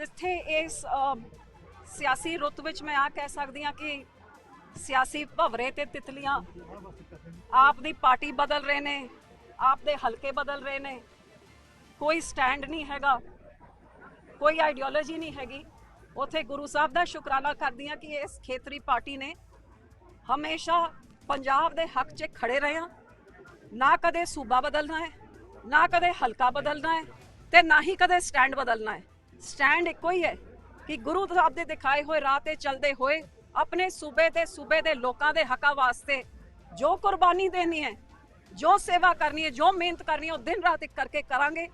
ਜਿੱਥੇ ਇਸ ਸਿਆਸੀ ਰੁੱਤ ਵਿੱਚ ਮੈਂ ਆ ਕਹਿ ਸਕਦੀ ਹਾਂ ਕਿ ਸਿਆਸੀ ਭਵਰੇ ਤੇ ਤਿਤਲੀਆਂ ਆਪ ਦੀ ਪਾਰਟੀ ਬਦਲ ਰਹੇ ਨੇ, ਆਪ ਦੇ ਹਲਕੇ ਬਦਲ ਰਹੇ ਨੇ। ਕੋਈ ਸਟੈਂਡ ਨਹੀਂ ਹੈਗਾ, ਕੋਈ ਆਈਡੀਓਲੋਜੀ ਨਹੀਂ ਹੈਗੀ। ਉਥੇ ਗੁਰੂ ਸਾਹਿਬ ਦਾ ਸ਼ੁਕਰਾਨਾ ਕਰਦੀ ਹਾਂ ਕਿ ਇਸ ਖੇਤਰੀ ਪਾਰਟੀ ਨੇ ਹਮੇਸ਼ਾ ਪੰਜਾਬ ਦੇ ਹੱਕ 'ਚ ਖੜੇ ਰਹੇ ਹਾਂ ਨਾ ਕਦੇ ਸੂਬਾ ਬਦਲਣਾ ਹੈ, ਨਾ ਕਦੇ ਹਲਕਾ ਬਦਲਣਾ ਹੈ ਤੇ ਨਾ ਹੀ ਕਦੇ ਸਟੈਂਡ ਬਦਲਣਾ ਹੈ। ਸਟੈਂਡ ਇੱਕੋ ਹੀ ਹੈ ਕਿ ਗੁਰੂ ਸਾਹਿਬ ਦੇ ਦਿਖਾਏ ਹੋਏ ਰਾਹ ਤੇ ਚੱਲਦੇ ਹੋਏ, ਆਪਣੇ ਸੂਬੇ ਤੇ ਸੂਬੇ ਦੇ ਲੋਕਾਂ ਦੇ ਹੱਕਾਂ ਵਾਸਤੇ ਜੋ ਕੁਰਬਾਨੀ ਦੇਣੀ ਹੈ, ਜੋ ਸੇਵਾ ਕਰਨੀ ਹੈ, ਜੋ ਮਿਹਨਤ ਕਰਨੀ ਹੈ, ਉਹ ਦਿਨ ਰਾਤ ਇੱਕ ਕਰਕੇ ਕਰਾਂਗੇ।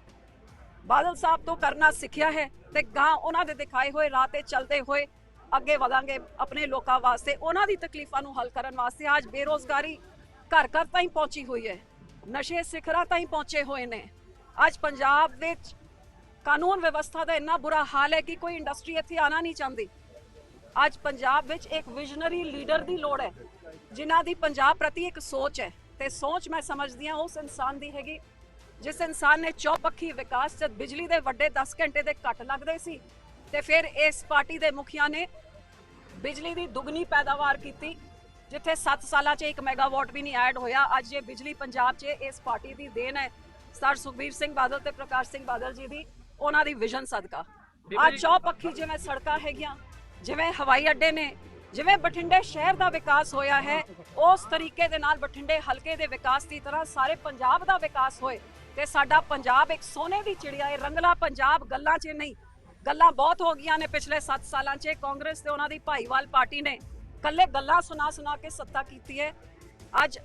ਬਾਦਲ ਸਾਹਿਬ ਤੋਂ ਕਰਨਾ ਸਿੱਖਿਆ ਹੈ ਤੇ ਗਾਂ ਉਹਨਾਂ ਦੇ ਦਿਖਾਏ ਹੋਏ ਰਾਹ ਤੇ ਚੱਲਦੇ ਹੋਏ ਅੱਗੇ ਵਧਾਂਗੇ ਆਪਣੇ ਲੋਕਾਂ ਵਾਸਤੇ। ਉਹਨਾਂ ਦੀ ਤਕਲੀਫਾਂ ਨੂੰ ਹੱਲ ਕਰਨ ਵਾਸਤੇ ਅੱਜ ਬੇਰੋਜ਼ਗਾਰੀ ਘਰ ਘਰ ਤਾਈਂ ਪਹੁੰਚੀ ਹੋਈ ਹੈ। ਨਸ਼ੇ ਸਿਖਰਾਂ ਤਾਈਂ ਪਹੁੰਚੇ ਹੋਏ ਨੇ। ਅੱਜ ਪੰਜਾਬ ਵਿੱਚ ਕਾਨੂੰਨ ਵਿਵਸਥਾ ਦਾ ਇੰਨਾ ਬੁਰਾ ਹਾਲ ਹੈ ਕਿ ਕੋਈ ਇੰਡਸਟਰੀ ਇੱਥੇ ਆਣਾ ਨਹੀਂ ਚਾਹੁੰਦੀ। ਅੱਜ ਪੰਜਾਬ ਵਿੱਚ ਇੱਕ ਵਿਜ਼ਨਰੀ ਲੀਡਰ ਦੀ ਲੋੜ ਹੈ, ਜਿਨ੍ਹਾਂ ਦੀ ਪੰਜਾਬ ਪ੍ਰਤੀ ਇੱਕ ਸੋਚ ਹੈ। ਤੇ ਸੋਚ ਮੈਂ ਸਮਝਦੀ ਹਾਂ, ਉਸ ਇਨਸਾਨ ਦੀ ਹੈਗੀ। ਜਿਸ ਇਨਸਾਨ ਨੇ ਚੌਪੱਖੀ ਵਿਕਾਸ ਜਦ ਬਿਜਲੀ ਦੇ ਵੱਡੇ 10 ਘੰਟੇ ਦੇ ਕੱਟ ਲੱਗਦੇ ਸੀ, ਤੇ ਫਿਰ ਇਸ ਪਾਰਟੀ ਦੇ ਮੁਖੀਆਂ ਨੇ ਬਿਜਲੀ ਦੀ ਦੁੱਗਣੀ ਪੈਦਾਵਾਰ ਕੀਤੀ, ਜਿੱਥੇ 7 ਸਾਲਾਂ 'ਚ 1 ਮੈਗਾਵਾਟ ਵੀ ਨਹੀਂ ਐਡ ਹੋਇਆ। ਅੱਜ ਇਹ ਬਿਜਲੀ ਪੰਜਾਬ 'ਚ ਇਸ ਪਾਰਟੀ ਦੀ ਦੇਣ ਹੈ। ਸਰ ਸੁਖਬੀਰ ਸਿੰਘ ਬਾਦਲ ਤੇ ਪ੍ਰਕਾਸ਼ ਸਿੰਘ ਬਾਦਲ ਜੀ ਦੀ ਉਹਨਾਂ ਦੀ ਵਿਜ਼ਨ ਸਦਕਾ। ਅੱਜ ਚੌਪੱਖੀ ਜਿਵੇਂ ਸੜਕਾਂ ਹੈਗੀਆਂ ਜਿਵੇਂ ਹਵਾਈ ਅੱਡੇ ਨੇ ਜਿਵੇਂ ਬਠਿੰਡੇ ਸ਼ਹਿਰ ਦਾ ਵਿਕਾਸ ਹੋਇਆ ਹੈ ਉਸ ਤਰੀਕੇ ਦੇ ਨਾਲ ਬਠਿੰਡੇ ਹਲਕੇ ਦੇ ਵਿਕਾਸ ਦੀ ਤਰ੍ਹਾਂ ਸਾਰੇ ਪੰਜਾਬ ਦਾ ਵਿਕਾਸ ਹੋਏ ਤੇ ਸਾਡਾ ਪੰਜਾਬ ਇੱਕ ਸੋਨੇ ਦੀ ਚਿੜੀਆ ਹੈ ਰੰਗਲਾ ਪੰਜਾਬ ਗੱਲਾਂ 'ਚ ਨਹੀਂ। ਗੱਲਾਂ ਬਹੁਤ ਹੋ ਗਈਆਂ ਨੇ ਪਿਛਲੇ 7 ਸਾਲਾਂ 'ਚ ਕਾਂਗਰਸ ਤੇ ਉਹਨਾਂ ਦੀ ਭਾਈਵਾਲ ਪਾਰਟੀ ਨੇ ਕੱਲੇ ਗੱਲਾਂ ਸੁਣਾ ਸੁਣਾ ਕੇ ਸੱਤਾ ਕੀਤੀ ਹੈ। ਅੱਜ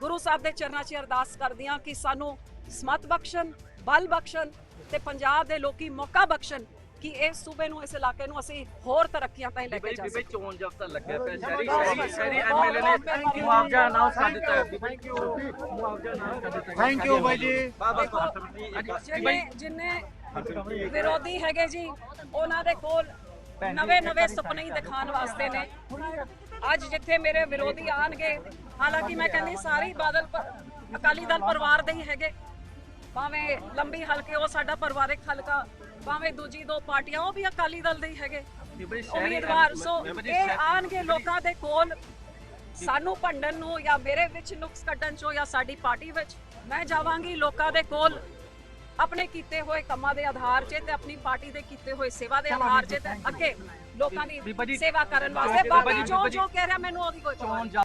ਗੁਰੂ ਸਾਹਿਬ ਦੇ ਚਰਨਾਂ 'ਚ ਅਰਦਾਸ ਕਰਦੀਆਂ ਕਿ ਸਾਨੂੰ ਸਮਤ ਬਖਸ਼ਣ ਬਲ ਬਖਸ਼ਣ ਤੇ ਪੰਜਾਬ ਦੇ ਲੋਕੀ ਮੌਕਾ ਬਖਸ਼ਣ ਕਿ ਇਸ ਸੂਬੇ ਨੂੰ ਇਸ ਇਲਾਕੇ ਨੂੰ ਅਸੀਂ ਹੋਰ ਤਰੱਕੀਆਂ ਤਾਈਂ ਲੈ ਕੇ ਜਾ ਬਈ ਸਕੀਏ। ਚੋਣ ਜਬਤਾ ਲੱਗਿਆ ਪਿਆ ਸ਼ਹਿਰੀ ਸ਼ਹਿਰੀ ਸ਼ਹਿਰੀ ਐਮਐਲਏ ਨੇ। ਮੁਆਵਜ਼ਾ ਅਨਾਉਂਸ ਕਰ ਦਿੱਤਾ। ਹੈ ਥੈਂਕ ਯੂ ਮੁਆਵਜ਼ਾ ਅਨਾਉਂਸ ਕਰ ਦਿੱਤਾ। ਥੈਂਕ ਯੂ ਬਾਈ ਜੀ। ਜਿੰਨੇ ਜਿੰਨੇ ਵਿਰੋਧੀ ਹੈਗੇ ਜੀ ਉਹਨਾਂ ਦੇ ਕੋਲ ਨਵੇਂ ਨਵੇਂ ਸੁਪਨੇ ਹੀ ਦਿਖਾਉਣ ਵਾਸਤੇ ਨੇ। ਅੱਜ ਜਿੱਥੇ ਮੇਰੇ ਵਿਰੋਧੀ ਆਣਗੇ ਹਾਲਾਂਕਿ ਮੈਂ ਕਹਿੰਦੀ ਸਾਰੀ ਬਾਦਲ ਅਕਾਲੀ ਦਲ ਪਰਿਵਾਰ ਦੇ ਹੀ ਹੈਗੇ। ਭਾਵੇਂ ਲੰਬੀ ਹਲਕੇ ਉਹ ਸਾਡਾ ਪਰਿਵਾਰਕ ਹਲਕਾ ਭਾਵੇਂ ਦੂਜੀ ਦੋ ਪਾਰਟੀਆਂ ਉਹ ਵੀ ਅਕਾਲੀ ਦਲ ਦੇ ਹੀ ਹੈਗੇ। ਉਮੀਦਵਾਰ ਸੋ ਇਹ ਆਣਗੇ ਲੋਕਾਂ ਦੇ ਕੋਲ ਸਾਨੂੰ ਭੰਡਣ ਨੂੰ ਜਾਂ ਮੇਰੇ ਵਿੱਚ ਨੁਕਸ ਕੱਢਣ ਚੋਂ ਜਾਂ ਸਾਡੀ ਪਾਰਟੀ ਵਿੱਚ ਮੈਂ ਜਾਵਾਂਗੀ ਲੋਕਾਂ ਦੇ ਕੋਲ ਆਪਣੇ ਕੀਤੇ ਹੋਏ ਕੰਮਾਂ ਦੇ ਆਧਾਰ 'ਚ ਤੇ ਆਪਣੀ ਪਾਰਟੀ ਦੇ ਕੀਤੇ ਹੋਏ ਸੇਵਾ ਦੇ ਆਧਾਰ 'ਚ ਤੇ ਅੱਗੇ ਲੋਕਾਂ ਦੀ ਸੇਵਾ ਕਰਨ ਵਾਸਤੇ ਬਾਕੀ ਜੋ ਜੀ, ਕਹਿ ਰਿਹਾ ਮੈਨੂੰ ਉਹਦੀ ਕੋਈ ਪਰਵਾਹ ਨਹੀਂ। ਚੋਣ